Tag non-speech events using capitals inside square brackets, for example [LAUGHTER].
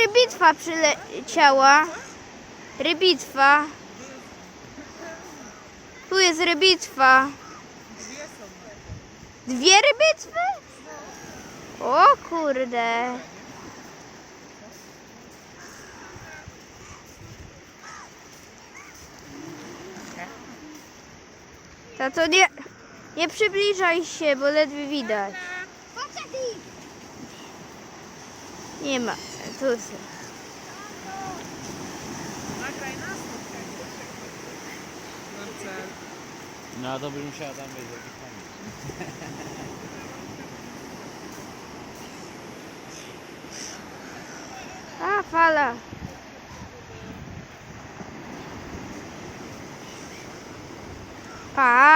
rybitwa przyleciała. Rybitwa. Tu jest rybitwa. Dwie rybitwy? O kurde. Tato nie, nie przybliżaj się, bo ledwie widać. Nie ma, tu jest. No to byś musiała tam być jakiś koniec. [LAUGHS] A fala. Pá.